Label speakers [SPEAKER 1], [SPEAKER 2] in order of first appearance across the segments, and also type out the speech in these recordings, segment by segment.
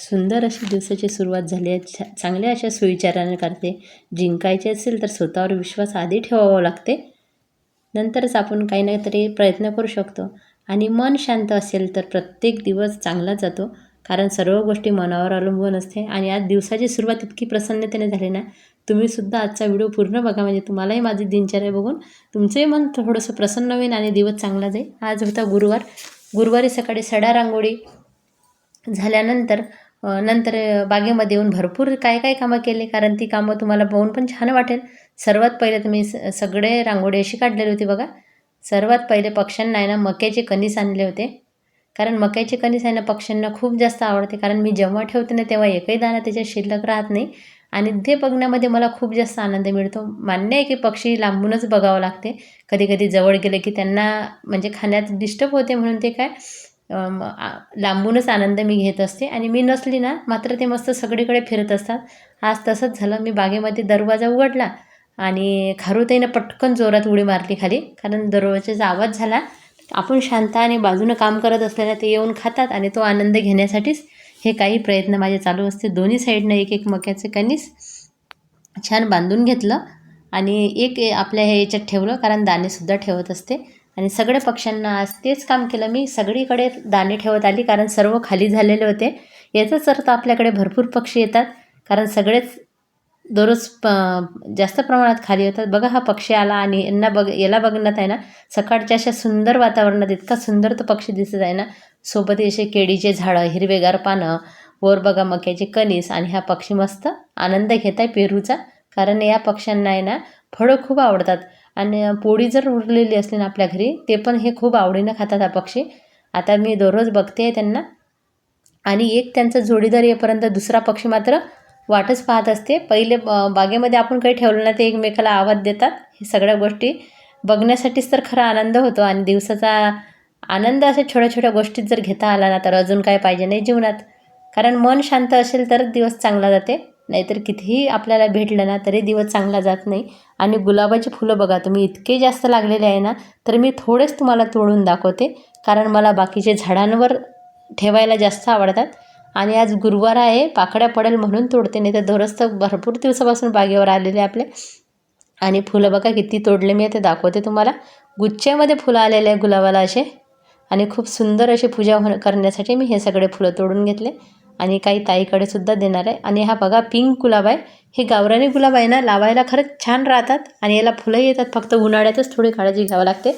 [SPEAKER 1] सुंदर अशी दिवसाची सुरुवात झाली आहे. छा चांगल्या अशा सुविचाराने करते. जिंकायचे असेल तर स्वतःवर विश्वास आधी ठेवावा लागते. नंतरच आपण काही ना तरी प्रयत्न करू शकतो. आणि मन शांत असेल तर प्रत्येक दिवस चांगला जातो. कारण सर्व गोष्टी मनावर अवलंबून असते. आणि आज दिवसाची सुरुवात इतकी प्रसन्नतेने झाली ना तुम्हीसुद्धा आजचा व्हिडिओ पूर्ण बघा. म्हणजे तुम्हालाही माझी दिनचर्या बघून तुमचंही मन थोडंसं प्रसन्न होईल आणि दिवस चांगला जाईल. आज होता गुरुवार. गुरुवारी सकाळी सडा रांगोळी झाल्यानंतर नंतर बागेमध्ये येऊन भरपूर काय काय कामं केले कारण ती कामं तुम्हाला बघून पण छान वाटेल. सर्वात पहिले तुम्ही स सगळे रांगोळी अशी काढलेली होती बघा. सर्वात पहिले पक्ष्यांना आहे ना मक्याचे कणीस आणले होते. कारण मक्याचे कणीस आहे ना पक्ष्यांना खूप जास्त आवडते. कारण मी जेव्हा ठेवते ना तेव्हा एकही दाणा त्याच्यात शिल्लक राहत नाही. आणि ते बघण्यामध्ये मला खूप जास्त आनंद मिळतो. मान्य आहे की पक्षी लांबूनच बघावं लागते. कधी कधी जवळ गेले की त्यांना म्हणजे खाण्यात डिस्टर्ब होते म्हणून ते काय लांबूनच आनंद मी घेत असते. आणि मी नसली ना मात्र ते मस्त सगळीकडे फिरत असतात. आज तसंच झालं. मी बागेमध्ये दरवाजा उघडला आणि खारुताईनं पटकन जोरात उडी मारली खाली. कारण दरवाजाचा आवाज झाला आपण शांत आणि बाजूनं काम करत असलेल्या ते येऊन खातात आणि तो आनंद घेण्यासाठीच हे काही प्रयत्न माझे चालू असते. दोन्ही साईडनं एक एक मक्याचे कणीस छान बांधून घेतलं आणि एक आपल्या हे याच्यात ठेवलं कारण दाणेसुद्धा ठेवत असते. आणि सगळ्या पक्ष्यांना आज तेच काम केलं. मी सगळीकडे दाणे ठेवत आली कारण सर्व खाली झालेले होते. याचाच अर्थ आपल्याकडे भरपूर पक्षी येतात कारण सगळेच दररोज प जास्त प्रमाणात खाली होतात. बघा हा पक्षी आला आणि यांना बघ याला बघण्यात आहे ना सकाळच्या अशा सुंदर वातावरणात इतका सुंदर तो पक्षी दिसत आहे ना. सोबत असे केळीचे झाडं हिरवेगार पानं वर बघा मक्याचे कणीस आणि हा पक्षी मस्त आनंद घेत आहे पेरूचा. कारण या पक्ष्यांना आहे ना फळं खूप आवडतात. आणि पोळी जर उरलेली असली ना आपल्या घरी ते पण हे खूप आवडीनं खातात हा पक्षी आता मी दररोज बघते आहे त्यांना. आणि एक त्यांचा जोडीदार येईपर्यंत दुसरा पक्षी मात्र वाटच पाहत असते. पहिले बागेमध्ये आपण काही ठेवलं ना ते एकमेकाला आवाज देतात. हे सगळ्या गोष्टी बघण्यासाठीच तर खरा आनंद होतो. आणि दिवसाचा आनंद अशा छोट्या छोट्या गोष्टीत जर घेता आला ना तर अजून काय पाहिजे? नाही जीवनात. कारण मन शांत असेल तरच दिवस चांगला जाते. नाहीतर कितीही आपल्याला भेटलं ना तरी दिवस चांगला जात नाही. आणि गुलाबाची फुलं बघा तुम्ही इतके जास्त लागलेले आहे ना तर मी थोडेच तुम्हाला तोडून दाखवते. कारण मला बाकीचे झाडांवर ठेवायला जास्त आवडतात. आणि आज गुरुवार आहे पाकड्या पडेल म्हणून तोडते नाही तर दररोज तर भरपूर दिवसापासून बागेवर आलेले आपले. आणि फुलं बघा किती तोडले मी ते दाखवते तुम्हाला. गुच्छ्यामध्ये फुलं आलेले आहे गुलाबाला असे. आणि खूप सुंदर अशी पूजा हो करण्यासाठी मी हे सगळे फुलं तोडून घेतले. आणि काही ताईकडे सुद्धा देणार आहे. आणि हा बघा पिंक गुलाब आहे. हे गावरानी गुलाब आहे ना लावायला खरंच छान राहतात आणि याला फुलं येतात. फक्त उन्हाळ्यातच थोडी काळजी घ्यावं लागते.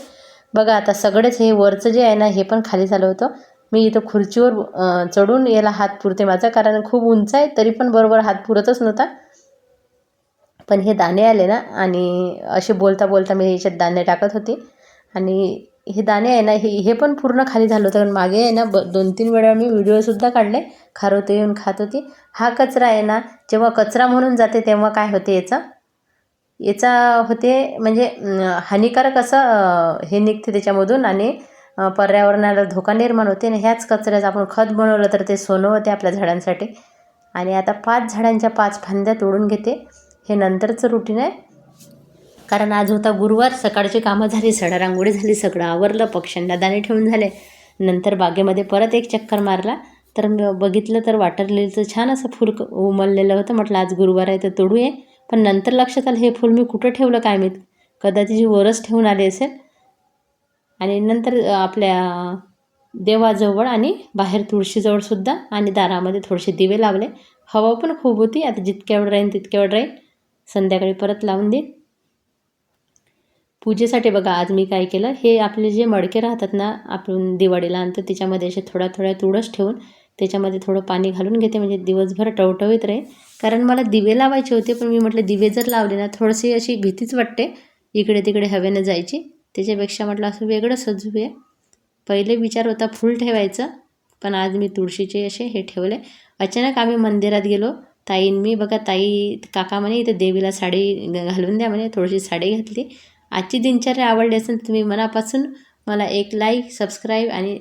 [SPEAKER 1] बघा आता सगळेच हे वरचं जे आहे ना हे पण खाली झालं होतं. मी इथं खुर्चीवर चढून याला हात पुरते माझा कारण खूप उंच आहे तरी पण बरोबर हात पुरतच नव्हता. पण हे दाणे आले ना आणि असे बोलता बोलता मी याच्यात दाणे टाकत होते. आणि हे दाणे आहे ना हे हे पण पूर्ण खाली झालं होतं. कारण मागे आहे ना ब दोन तीन वेळा मी व्हिडिओसुद्धा काढले. खारवते येऊन खात होती. हा कचरा आहे ना जेव्हा कचरा म्हणून जाते तेव्हा काय होते याचा? याचा होते म्हणजे हानिकारक असं हे निघते त्याच्यामधून आणि पर्यावरणाला धोका निर्माण होते. आणि ह्याच कचऱ्याचं आपण खत बनवलं तर ते सोनं होते आपल्या झाडांसाठी. आणि आता पाच झाडांच्या पाच फांद्या तोडून घेते. हे नंतरचं रुटीन आहे. कारण आज होता गुरुवार सकाळची कामं झाली सडा रांगोळी झाली सगळं आवरलं पक्ष्यांना दाणे ठेवून झाले. नंतर बागेमध्ये परत एक चक्कर मारला. तर मी बघितलं तर वाटरलेलीचं छान असं फूल क- उमललेलं होतं. म्हटलं आज गुरुवार आहे तर तोडूये. पण नंतर लक्षात आलं हे फूल मी कुठं ठेवलं काय मी कदाचित जी वरच ठेवून आली असेल. आणि नंतर आपल्या देवाजवळ आणि बाहेर तुळशीजवळसुद्धा आणि दारामध्ये थोडेसे दिवे लावले. हवा पण खूप होती. आता जितक्या वेळ राहीन तितक्या वेळ राहीन. संध्याकाळी परत लावून देईन. पूजेसाठी बघा आज मी काय केलं हे आपले जे मडके राहतात ना आपण दिवाळीला आणतो त्याच्यामध्ये असे थोड्या थोड्या तुळस ठेवून त्याच्यामध्ये थोडं पाणी घालून घेते म्हणजे दिवसभर टवटवीत राहील कारण मला दिवे लावायचे होते पण मी म्हटलं दिवे जर लावले ना थोडीशी अशी भीतीच वाटते इकडे तिकडे हवेनं जायची. त्याच्यापेक्षा म्हटलं असं वेगळं सजवूया. पहिले विचार होता फुल ठेवायचं पण आज मी तुळशीचे असे हे ठेवले. अचानक आम्ही मंदिरात गेलो. ताईन मी बघा ताई काका म्हणे इथं देवीला साडी घालून द्या म्हणे थोडीशी साडी घातली. आजची दिनचर्या आवडली असेल तर तुम्ही मनापासून मला एक लाईक सबस्क्राईब आणि